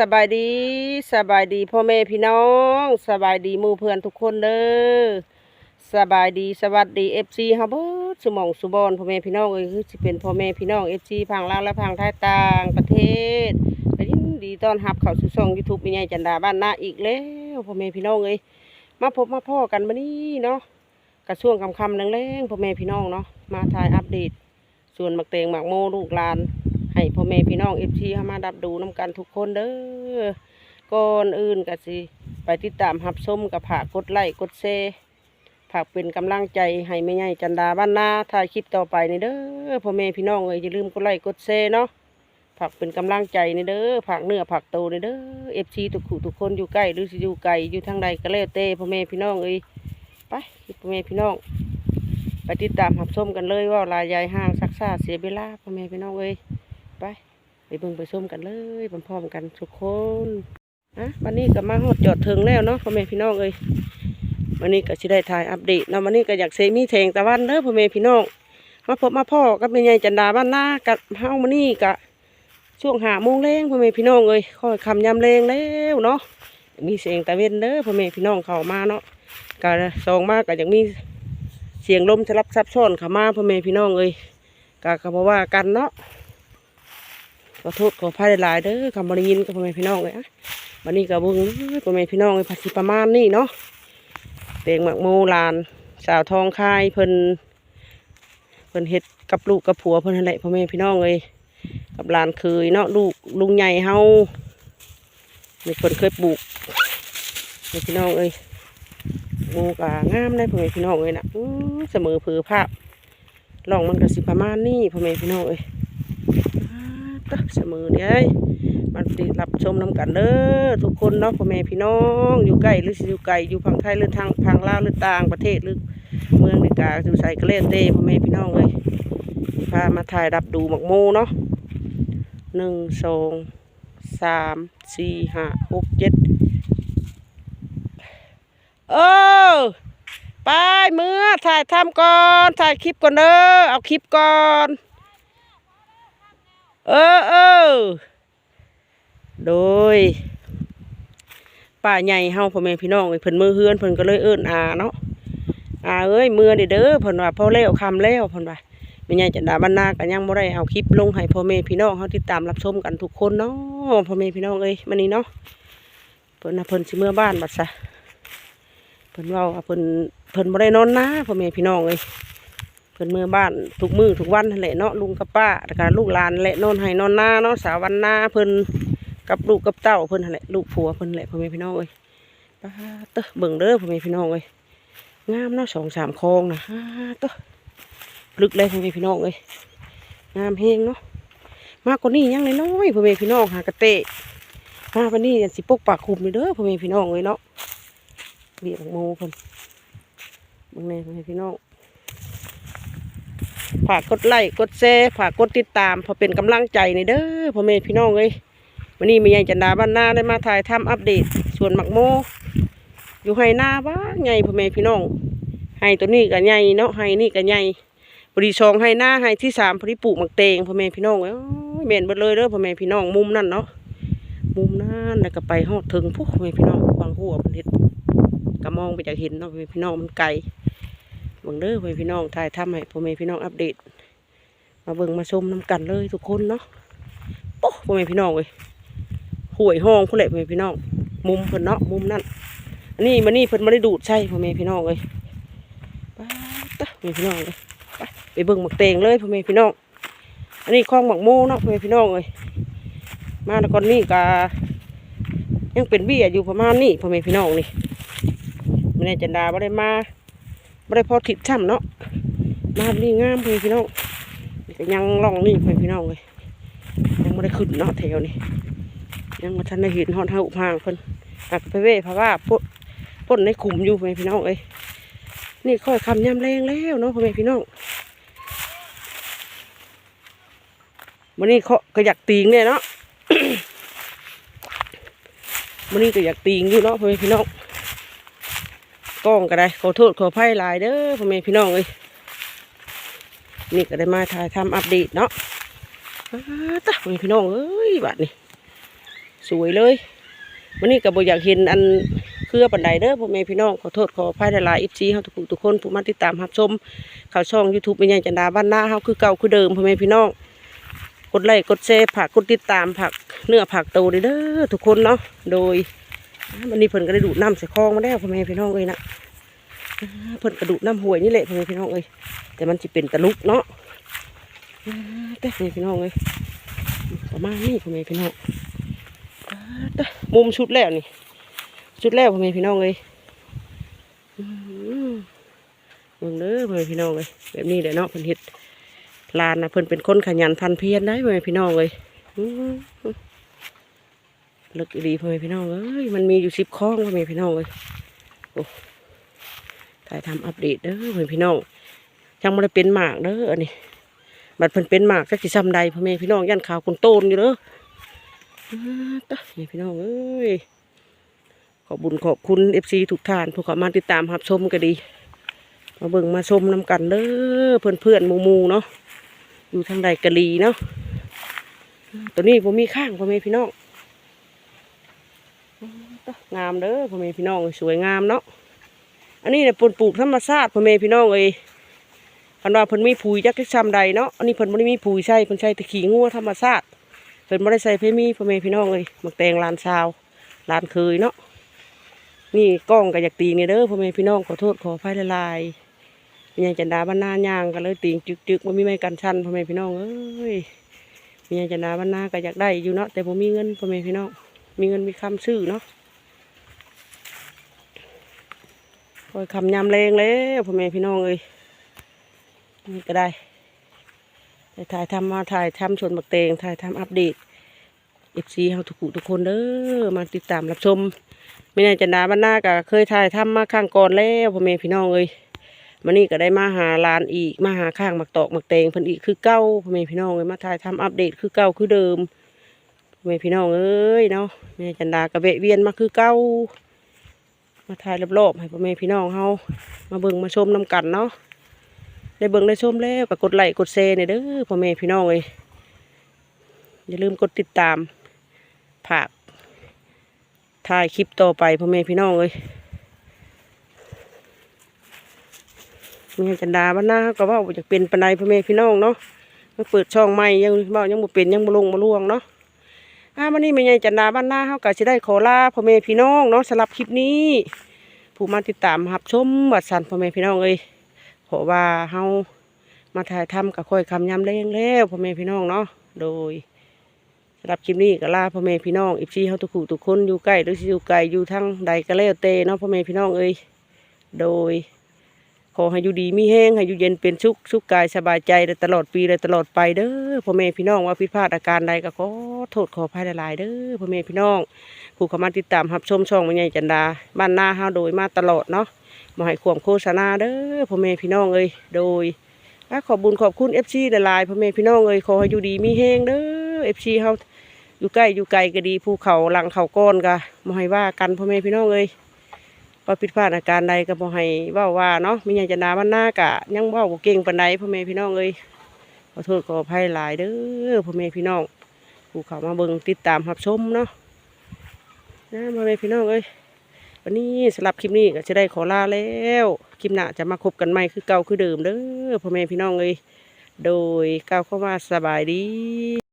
สบายดีสบายดีพ่อแม่พี่น้องสบายดีมู่เพื่อนทุกคนเด้อสบายดีสวัสดีเอฟซีเฮาเบิดสมองสุบอนพ่อแม่พี่น้องเอ้ยคือสิเป็นพ่อแม่พี่น้องเอฟซีพังลาวและพังไทยต่างประเทศก็ยินดีต้อนรับเข้าสู่ช่อง YouTube มีใหญ่จันดาบ้านนาอีกแล้วพ่อแม่พี่น้องเอ้ยมาพบมาพ่อกันมื้อนี้เนาะกระช่วงค่ำแรงๆพ่อแม่พี่น้องเนาะมาถ่ายอัปเดต ส่วนหมักเตงหมักโมลูกลาน ให้พ่อแม่พี่น้องเอฟซีเข้ามาดับดูน้ำกันทุกคนเด้อก่อนอื่นก็สิไปติดตามหับส้มกับผากกดไลค์กดแชร์ผากเป็นกำลังใจให้แม่ใหญ่จันดาบ้านนาถ่ายคลิปต่อไปนี่เด้อพ่อแม่พี่น้องเอ้ยอย่าลืมกดไลค์กดแชร์เนาะผากเป็นกำลังใจนี่เด้อผากเนื้อผากโตนี่เด้อเอฟซีทุกคู่ทุกคนอยู่ใกล้หรือสิอยู่ไกลอยู่ทางใดก็แล้วแต่พ่อแม่พี่น้องเอ้ยไปพ่อแม่พี่น้องไปติดตามหับส้มกันเลยว่าลายยายห้างซักซ่าเสียเวลาพ่อแม่พี่น้องเอ้ย ไปไปเบิ่งไปส้มกันเลยพร้อมๆกันทุกคนอะวันนี้ก็มาฮอดจอดถึงแล้วเนาะพ่อแม่พี่น้องเอ้ยวันนี้ก็สิได้ถ่ายอัปเดตเนาะวันนี้ก็อยากเซมีแทงตะวันเด้อพ่อแม่พี่น้องมาพบมาพ่อกับแม่ใหญ่จันดาบ้านหน้ากับเฮ้ามานี่กะช่วงหาโมงแรงพ่อแม่พี่น้องเอ้ยค่อยคำยำแรงแล้วเนาะมีเสียงตะเวนเด้อพ่อแม่พี่น้องเข้ามาเนาะก็ซองมากก็อยากมีเสียงลมสลับซับซ้อนเข้ามาพ่อแม่พี่น้องเอ้ยกะก็บอกว่ากันเนาะ ขอโทษขออภัยหลายเด้อคำบริยินกับพ่อแม่พี่น้องเลยอะวันนี้ก็เบึงเด้อพ่อแม่พี่น้องเลยภาษีประมาณนี้เนาะเตงหมักโมลาน สาวทองคายเพิ่นเพิ่นเฮ็ดกับลูกกับผัวเพิ่นนั่นแหลพ่อแม่พี่น้องเลยกับลานเคยเนาะลูกลุงใหญ่เฮานี่เพิ่นเคยปลูกแม่พี่น้องเอ้ยหมูกะงามได้พ่อแม่พี่น้องเลยนะเสมอผือภาพลองมันก็สิประมาณนี้พ่อแม่พี่น้องเอ้ย เสมอเนี่ยมันติรับชมน้ำกันเด้อทุกคนเนาะพ่อแม่พี่น้องอยู่ใกล้หรืออยู่ไกลอยู่ฝั่งไทยหรือทางทางลาวหรือต่างประเทศหรือเมืองในกาอยู่ใส่กระเล่นเต้พ่อแม่พี่น้องเลยพามาถ่ายรับดูหมักโมเนาะหนึ่งสองสามสี่ห้าหกเจ็ดเออไปเมื่อถ่ายทำก่อน ถ่ายคลิปก่อนเด้อเอาคลิปก่อน เออเออโดยป้าใหญ่เฮาพ่อแม่พี่น้องเอ้ยเพิ่นมือเฮือนเพิ่นก็เลยเอิ้นอาเนาะอาเอ้ยมือเด้อเพิ่นว่าพอแล้วคำแล้วเพิ่นว่าแม่ใหญ่จันดาบรรณาก็ยังบ่ได้เอาคลิปลงให้พ่อแม่พี่น้องเฮาติดตามรับชมกันทุกคนเนาะพ่อแม่พี่น้องเอ้ยมื้อนี้เนาะเพิ่นน่ะเพิ่นสิเมื่อบ้านบัดซะเพิ่นเว่าว่าเพิ่นเพิ่นบ่ได้นอนนะพ่อแม่พี่น้องเอ้ย เพิ่นเมื่อบ้านทุกมื้อทุกวันแหละเนาะลุงกับป้าแล้วก็ลูกหลานแหละนอนให้นอนหน้าเนาะสาววันหน้าเพิ่นกับลูกกับเต้าเพิ่นนั่นแหละลูกผัวเพิ่นนั่นแหละพ่อแม่พี่น้องเอ้ยป้าเต้อเบิ่งเด้อพ่อแม่พี่น้องเอ้ยงามเนาะสองสามคลองนะฮ่าเต้อลึกเลยพ่อแม่พี่น้องเอ้ยงามเฮงเนาะมากกว่านี้ยังน้อยพ่อแม่พี่น้องหากระเตะมาวันนี้สิปกปากคุมเลยเด้อพ่อแม่พี่น้องเอ้ยเนาะเบียดโมเพิ่นเบางแน่พ่อแม่พี่น้อง ฝากกดไลค์กดแชร์ฝากกดติดตามพอเป็นกำลังใจในเด้อพ่อแม่พี่น้องเอ้ยวันนี้มียายจันดาบ้านนาได้มาถ่ายทำอัปเดตส่วนหมักโม อยู่ไห้หน้าบ้าไงพ่อแม่พี่น้องไห้ตัวนี้ก็ใหญ่เนาะไห้นี่ก็ใหญ่พอดีสองไห้หน้าไห้ที่สามพอดีปลูกหมักเตงพ่อแม่พี่น้องเอ้ยเม่นเบิดเลยเด้อพ่อแม่พี่น้องมุมนั่นเนาะมุมนั่นแล้วก็ไปฮอดถึงพวกพ่อแม่พี่น้องบางหัวมันเฮ็ดก็มองไปจากเห็นเนาะพ่อแม่พี่น้องมันไกล เบิ่งเด้อพ่อแม่พี่น้องถ่ายทำให้พ่อแม่พี่น้องอัปเดต มาเบิ่งมาชมน้ำกันเลยทุกคนเนาะโป๊ะพ่อแม่พี่น้องเอ้ยห่วยห้องผู้นแหละพ่อแม่พี่น้อง มุมเพิ่นเนาะมุมนั่นอันนี้มันนี่เพิ่นไม่ได้ดูดใช่พ่อแม่พี่น้องเอ้ยไปตะพ่อแม่พี่น้องเลยไปไปเบิ่งหมักเตงเลยพ่อแม่พี่น้อง อันนี้คลองหมักโมเนาะพ่อแม่พี่น้องเอ้ยมาแล้วก่อนนี่กายังเป็นเบี้ยอยู่ประมาณนี้พ่อแม่พี่น้องนี่ไม่ได้จันดาบ่ได้มา บ่ได้พอถิดช่ำเนาะมาดีงามเพื่อพี่น้องนี่ก็ยังล่องนี่เพื่อพี่น้องเลยยังไม่ได้ขึ้นเนาะแถวนี้ยังมาทันได้เห็นฮอดเฮาพางเพิ่นหักไปเว้เพราะว่าพ่นพ่นในขุมอยู่เพื่อพี่น้องเอ้ยนี่ค่อยคำยำแรงแล้วเนาะเพื่อพี่น้องวันนี้เขาก็อยากตีงเนี่ยเนาะวันนี้ก็อยากตีงอยู่เนาะเพื่อพี่น้อง กล้องก็ได้ขอโทษขออภัยหลายเด้อพ่อแม่พี่น้องเอ้ยนี่ก็ได้มาถ่ายทำอัปเดตเนาะอ้าพ่อแม่พี่น้องเอ้ยบัดนี้สวยเลยวันนี้ก็บ่อยากเห็นอันเครือปันไดเด้อพ่อแม่พี่น้องขอโทษขออภัยหลายๆ FC เฮาทุกทุกคนผู้มาติดตามรับชมข่าวช่อง YouTube แม่ใหญ่จันดาบ้านหน้าเฮาคือเก่าคือเดิมพ่อแม่พี่น้องกดไลค์กดแชร์ผักกดติดตามผักเนื้อผักโตเด้อทุกคนเนาะโดย อ่าวันนี้เพิ่นก็ได้ดูดน้ำใส่คลองมาแล้วพ่อแม่พี่น้องเอ้ยนะเพิ่นกระดูดน้ำห้วยนี่แหละพ่อแม่พี่น้องเอ้ยแต่มันจะเป็นตะลุกเนาะแต่พ่อแม่พี่น้องเอ้ยประมาณนี้พ่อแม่พี่น้องอ่าแต่มุมชุดแล้วนี่ชุดแล้วพ่อแม่พี่น้องเอ้ยอืมเบิ่งเด้อพ่อแม่พี่น้องเอ้ยแบบนี้แหละเนาะเพิ่นเฮ็ดลานนะเพิ่นเป็นคนขยันพันเพียรได้พ่อแม่พี่น้องเลยอื้อ เลึกดีพ่อแม่พี่น้องเอ้ยมันมีอยู่สิบคลองพ่อแม่พี่น้องเลยโอ้ถ่ายทำอัปเดตเด้อพ่อแม่พี่น้องยังม่ได้เป็นหมากเด้ออันนี้บัดเพิ่นเป็นหมากจักสิซ้ำใดพ่อแม่พี่น้องยันขาวคนโตนอยู่เด้ออ้าตะพ่อแม่พี่น้องเอ้ยขอบุญขอบคุณเอฟซีทุกท่านผู้เข้ามาติดตามรับชมก็ดี มาเบิ่งมาชมน้ำกันเด้อเพื่อนเพื่อนมูมูเนาะอยู่ทางใดกะลีเนาะตัวนี้ผมมีข้างพ่อแม่พี่น้อง งามเด้อพ่อแม่พี่น้องสวยงามเนาะอันนี้เนี่ยปนปลูกธรรมชาติพ่อแม่พี่น้องเอ้ยคันว่าเพิ่นมีปุ๋ยจักที่ซ้ำใดเนาะอันนี้เพิ่นบ่ได้มีปุ๋ยใช่เพิ่นใช้ตะขี้งัวธรรมชาติเพิ่นบ่ได้ใส่เคมีพ่อแม่พี่น้องเอ้ยมักแตงลานชาวลานเคยเนาะนี่กล้องก็อยากตีนี่เด้อพ่อแม่พี่น้องขอโทษขออภัยหลายๆมียายจันดาบ้านนายางก็เลยติงจึกจึกมันมีไม้กันชันพ่อแม่พี่น้องเอ้ยมียายจันดาบ้านนาก็อยากได้อยู่เนาะแต่ผมมีเงินพ่อแม่พี่น้องมีเงินมีคำซื้อเนาะ คอยคำยำแรงแล้วพ่อแม่พี่น้องเอ้ยนี่ก็ได้ไถ่ายทำมาถ่ายทำชนบักเตงถ่ายทำอัปเดตเอฟซีเฮาทุกทุกคนเด้อมาติดตามรับชมไมียายจันดาบ้านหน้าก็เคยถ่ายทำมาข้างก่อนแล้วพ่อแม่พี่น้องเอ้ยมันนี่ก็ได้มาหาลานอีกมาหาข้างหมักตอกหมักเตงเพิ่นอีกคือเก้าพ่อแม่พี่น้องเลยมาถ่ายทำอัปเดตคือเก้าคือเดิมพ่อแม่พี่น้องเอ้ยเนาะแม่จันดากระเวะเวียนมาคือเก้า มาถ่ายรอบๆให้พ่อแม่พี่น้องเฮามาเบิ่งมาชมนำกันเนาะได้เบิ่งได้ชมแล้วก็กดไลค์กดแชร์เนี่ยเด้อพ่อแม่พี่น้องเลยอย่าลืมกดติดตามผากถ่ายคลิปต่อไปพ่อแม่พี่น้องเลยมีจันดาบ้านหน้าก็ว่าอยากเป็นปนไดพ่อแม่พี่น้องเนาะมาเปิดช่องใหม่ยังเว่ายังบ่เป็นยังบ่ลงบ่ล่วงเนาะ อาวันนี้แม่ใหญ่จันดาบ้านหน้าเฮาก็สิได้ขอลาพ่อแม่พี่น้องเนาะสำหรับคลิปนี้ ผู้มาติดตามรับชมวัดสันพ่อแม่พี่น้องเอ้ยเพราะว่าเฮามาถ่ายทำกับค่อยคำย้ำแรงแล้วพ่อแม่พี่น้องเนาะโดยสำหรับคลิปนี้ก็ลาพ่อแม่พี่น้องอีพีเฮาทุกคู่ทุกคนอยู่ใกล้หรือสิอยู่ไกลอยู่ทางใดก็แล้วแต่เนาะพ่อแม่พี่น้องเอ้ยโดย ขอให้อยู่ดีมีแห้งให้อยู่เย็นเป็นสุขสุขกายสบายใจและตลอดปีและตลอดไปเด้อพ่อแม่พี่น้องว่าผิดพลาดอาการใดก็ขอโทษขออภัยหลายๆเด้อพ่อแม่พี่น้อง ผู้เข้ามาติดตามรับชมช่องมันใหญ่จันดาบ้านนาเฮาโดยมาตลอดเนาะมาให้ความโฆษณาเด้อพ่อแม่พี่น้องเอ้ยโดยขอบบุญขอบคุณ FC หลายๆพ่อแม่พี่น้องเอ้ยขอให้อยู่ดีมีแห้งเด้อ FC เฮาอยู่ใกล้อยู่ไกลก็ดีภูเขาหลังเขาก้อนก็มาให้ว่ากันพ่อแม่พี่น้องเอ้ย ว่าผิดพลาดอาการใดก็บ่ให้เว้าว่าเนาะมีหยังจะนาบ้านหน้ากะยังเว้าบ่เก่งปานใดพ่อแม่พี่น้องเอ้ยขอโทษขออภัยหลายเด้อพ่อแม่พี่น้องผู้เข้ามาเบิ่งติดตามรับชมเนาะนะพ่อแม่พี่น้องเอ้ยวันนี้สำหรับคลิปนี้ก็จะได้ขอลาแล้วคลิปหน้าจะมาคบกันใหม่คือเก่าคือเดิมเด้อพ่อแม่พี่น้องเอ้ยโดยก้าวเข้ามาสบายดี